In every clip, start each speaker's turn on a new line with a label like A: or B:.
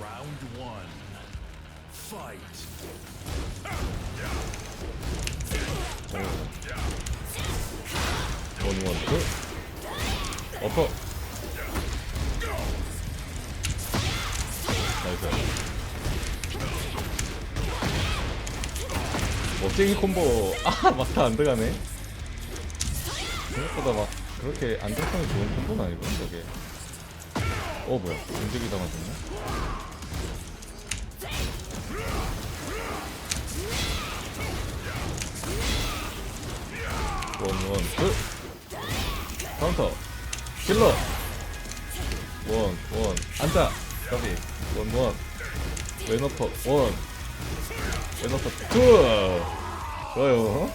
A: Round one. Fight.
B: 원원 투 어퍼 나이스. 멋쟁이 콤보. 아 막다. 안 들어가네. 생각보다 막 그렇게 안정성이 좋은 콤보는 아니고 저게. 어 뭐야. 움직이다 맞았네 원원 투 카운터. 킬러. 원원. 앉아. 까비. 원원. 왼어퍼. 원. 왼어퍼. 투. 좋아요.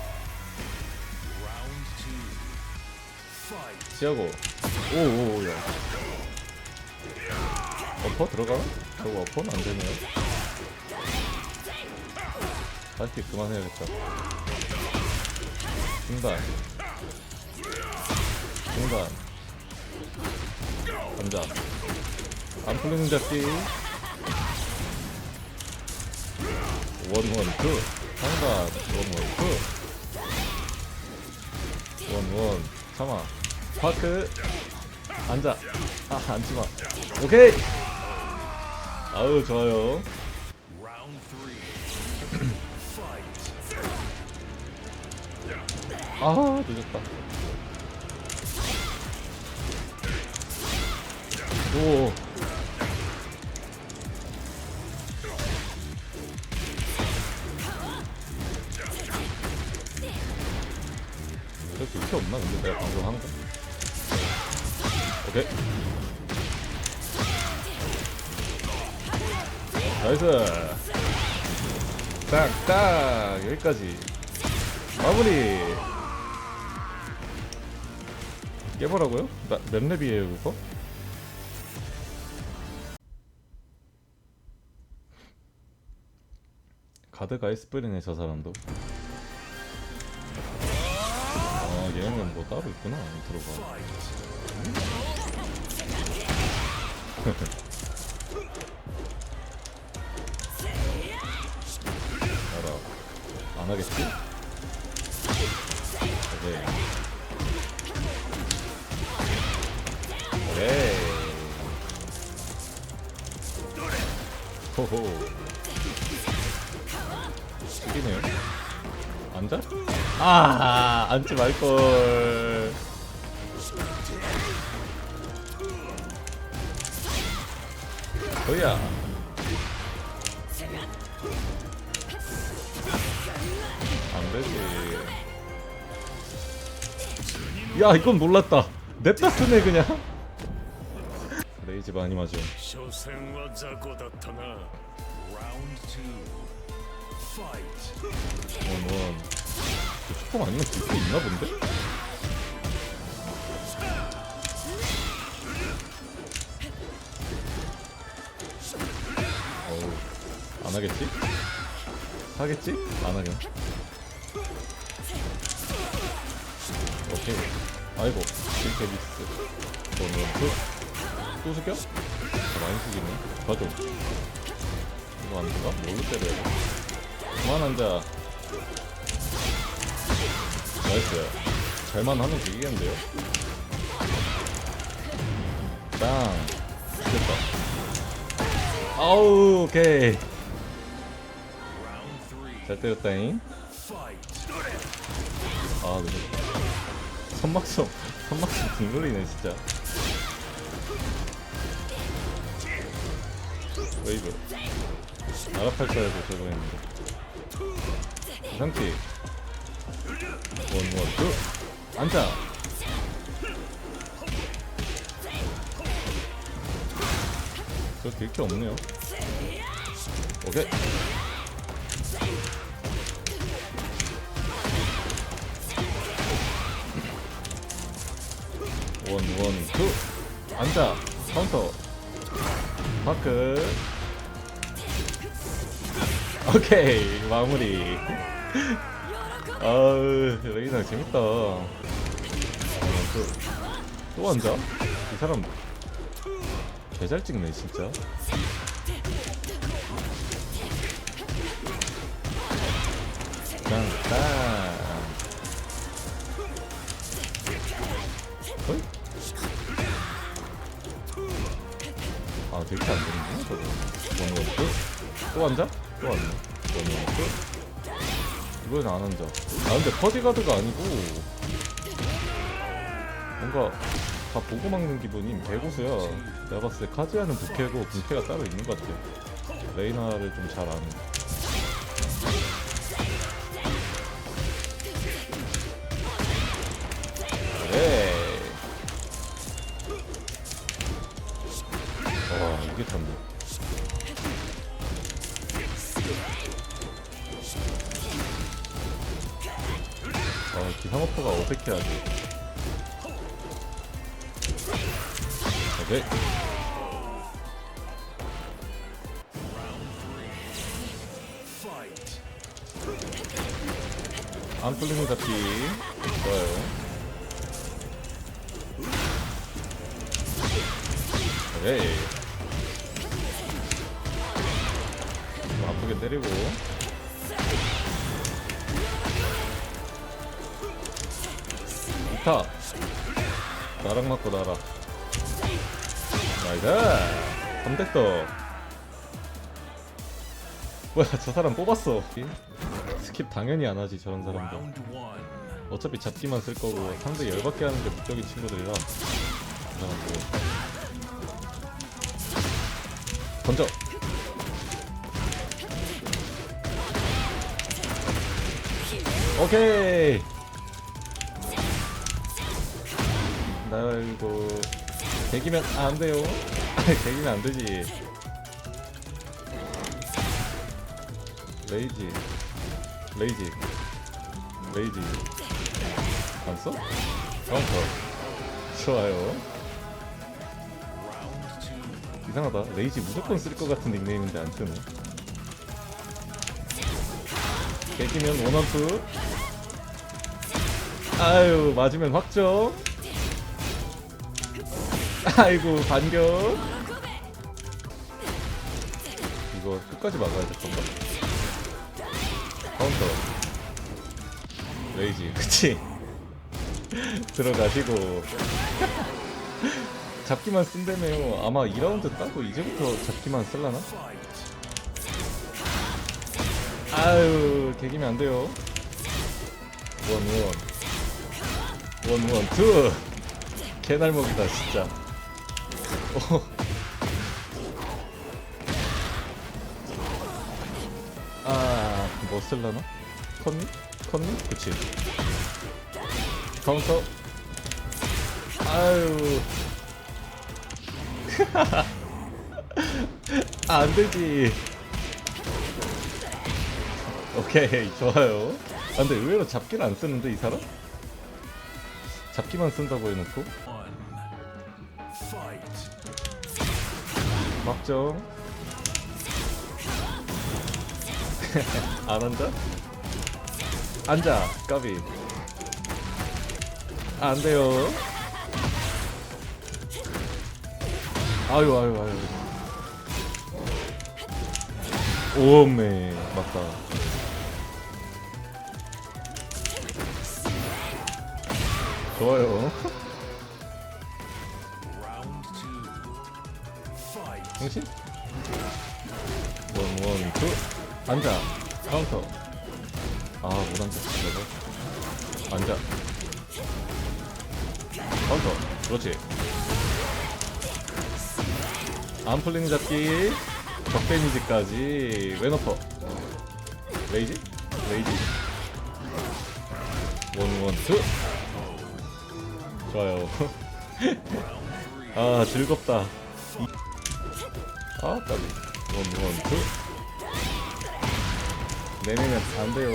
B: 시하고. 오오야. 어퍼 들어가? 저거 어퍼는 안 되네요 다시 그만해야겠다 중단. 중단. 감자. 안 풀리는 잡기. 원원 투. 상단. 원원 투. 원원. 참아. 파크. 앉아. 아 앉지마. 오케이. 아우 좋아요 아 늦었다. 오. 이렇게 이렇게 없나 근데 내가 방금 한 거? 오케이. 나이스. 딱딱 여기까지. 마무리 깨보라고요? 나, 몇 랩이에요 그거? 가드가 에스프리네 저 사람도 아 얘는 뭐 따로 있구나 들어가 알아 안 하겠지? 호호. 이기네요. 앉아? 아 앉지 말걸. 뭐야. 안되지. 야 이건 몰랐다. 냅다 쓰네 그냥 레이지 많이 맞음
A: 所詮は雑魚だったな Round two. Fight.
B: 원원 슈퍼 아니면 딜수 있나 본데? 어우 안 하겠지? 하겠지? 안 하면 오케이 아이고 실패 미스 원원 또 숙여? 아, 많이 숙이네 봐줘 이거 안 들어가? 뭘로 때려야 돼? 그만 앉아 나이스 잘만 하면 이기겠는데요 땅 됐다 아우 오케이. 잘 때렸다잉. 아 늦었다 선막성 선막성 국룰이네 진짜 웨이브. 나락할 줄 알고 저거 했는데. 상티 원원 투. 앉아. 저 딜게 없네요. 오케이. 원원 투. 앉아. 카운터. 마크 오케이 마무리 아우 레이나 재밌다 어, 또, 또 앉아? 이 사람 개잘 찍네 진짜 짱짱 어이? 아, 되게 안 되는데? 저거. 뭐, 뭐, 뭔가 없어? 또 앉아? 또. 원원트? 이번엔 안 앉아. 아, 근데 퍼디가드가 아니고, 뭔가, 다 보고 막는 기분인 배고수야. 내가 봤을 때 카즈야는 부캐고, 분캐가 따로 있는 것 같아. 레이나를 좀 잘 아는. 그래. 와, 이게 탔네. 기상어퍼가 어색해하지. 오케이. 안 뚫리는 잡기. 좋아요. 오케이. 좀 아프게 때리고. 좋다. 나랑 맞고 나라. 나이스. 선택도. 뭐야, 저 사람 뽑았어. 스킵 당연히 안 하지, 저런
A: one.
B: 어차피 잡기만 쓸 거고 상대 열받게 하는 게 목적인 친구들이라 그 사람들 던져 오케이 날고 개기면 안 돼요. 개기면 안 되지. 레이지. 레이지. 레이지. 안 써? 카운터. 좋아요. 이상하다. 레이지 무조건 쓸 것 같은 닉네임인데 안 쓰네. 깨기면 원원투. 아유 맞으면 확정 아이고 반격. 이거 끝까지 막아야 될 건가? 카운터. 레이지 그치? 들어가시고. 잡기만 쓴다며요. 아마 2라운드 따고 이제부터 잡기만 쓸라나? 아유 개기면 안 돼요. 원원. 원원 투. 개날먹이다 진짜. 오. 아 뭐 쓸라나? 컨니? 컨니? 그치 카운터 아유 아, 안 되지 오케이 좋아요 아 근데 의외로 잡기를 안 쓰는데 이 사람? 잡기만 쓴다고 해놓고.
A: Fight.
B: 막정 안 앉아? 앉아 까비. 아, 안 돼요. 아유 아유 아유. 오메 맞다. 좋아요 정신? 원 원 투. 앉아. 카운터. 아 못 앉아 내가 앉아. 카운터. 그렇지. 안 풀리는 잡기. 적데미지까지. 왼어퍼 레이지? 레이지? 원 원 투. 좋아요. 아 즐겁다 아, 까비. 원, 원, 투. 내내면 안 돼요.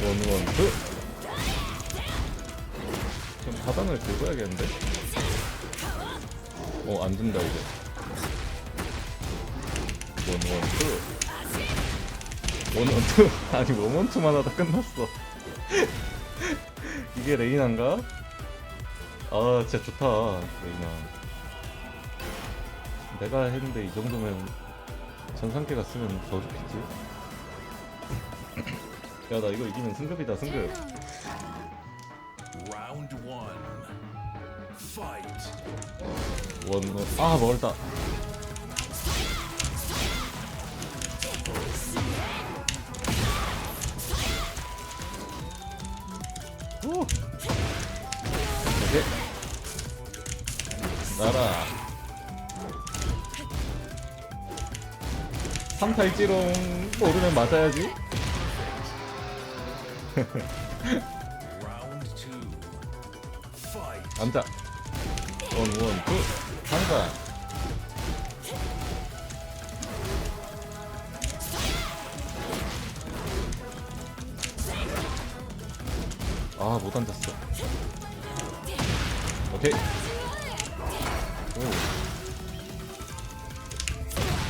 B: 원, 원, 투. 좀 가방을 들고 야겠는데 어, 안 된다, 이제. 원, 원, 투. 원, 원, 투. 아니, 원, 원, 투만 하다 끝났어. 이게 레이나인가? 아, 진짜 좋다, 레이나. 내가 했는데 이 정도면 전상계가 쓰면 더 좋겠지? 야 나 이거 이기면 승급이다 승급.
A: Round one. Fight.
B: 원아 멀다. 오 오케이. 나라 3탈지롱 모르면 맞아야지.
A: Round two. Fight.
B: 앉아 원원 투. 상관 아못 앉았어. 오케이.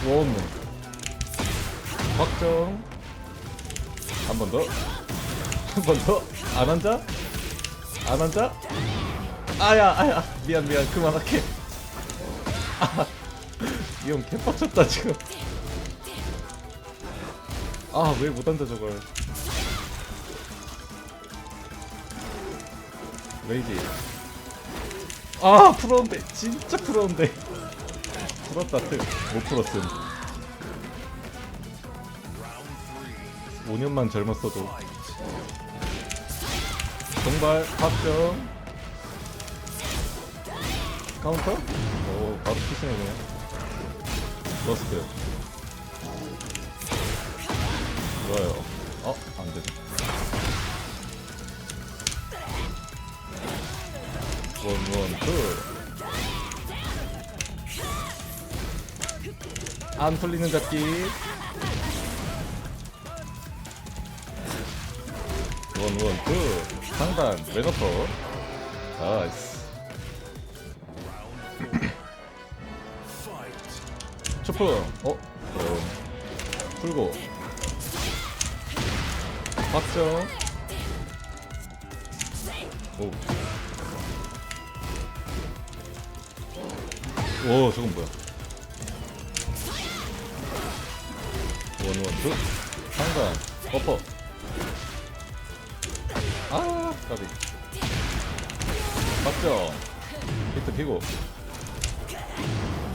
B: 오원 확정. 한 번 더. 한 번 더. 안 앉아? 안 앉아? 아야 아야. 미안 미안. 그만할게. 아 이형 개빡쳤다 지금. 아 왜 못 앉아 저걸. 레이지. 아 풀었는데. 진짜 풀었는데. 풀었다 틀못 풀었음 5년만 젊었어도. 정발 확정 카운터? 오 바로 그냥 러스트 좋아요 어? 안되네 원원 투안 풀리는 잡기 원원 투. 상단 웨너퍼. 나이스. 초프 어? 어 풀고. 확정. 오. 오 저건 뭐야? 원원투. 상단 어퍼 아 까비. 확정 히트 피고.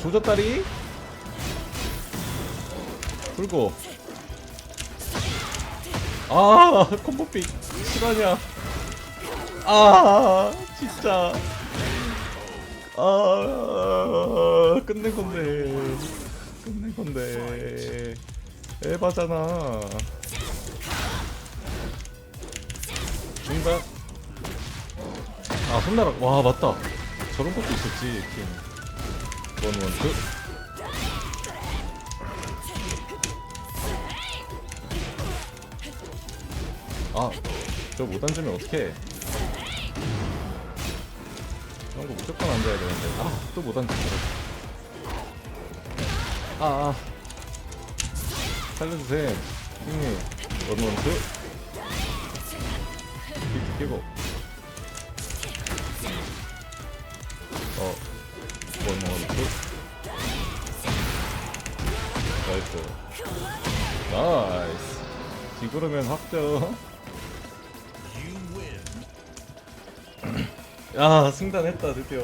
B: 조졌다리. 풀고. 아 콤보픽. 실화냐 아 진짜. 아 끝낸 건데. 끝낸 건데. 에바잖아 중간 아 손나락 와 맞다 저런 것도 있었지 팀 원원투 아, 저 못 앉으면 어떡해. 그런 거 무조건 앉아야 되는데. 아, 또 못 앉았어. 아, 아. 살려주세요. 형님. 원원투. 끼고. 어, 원원투. 나이스. 나이스. 뒤구르면 확정. 야 승단했다 드디어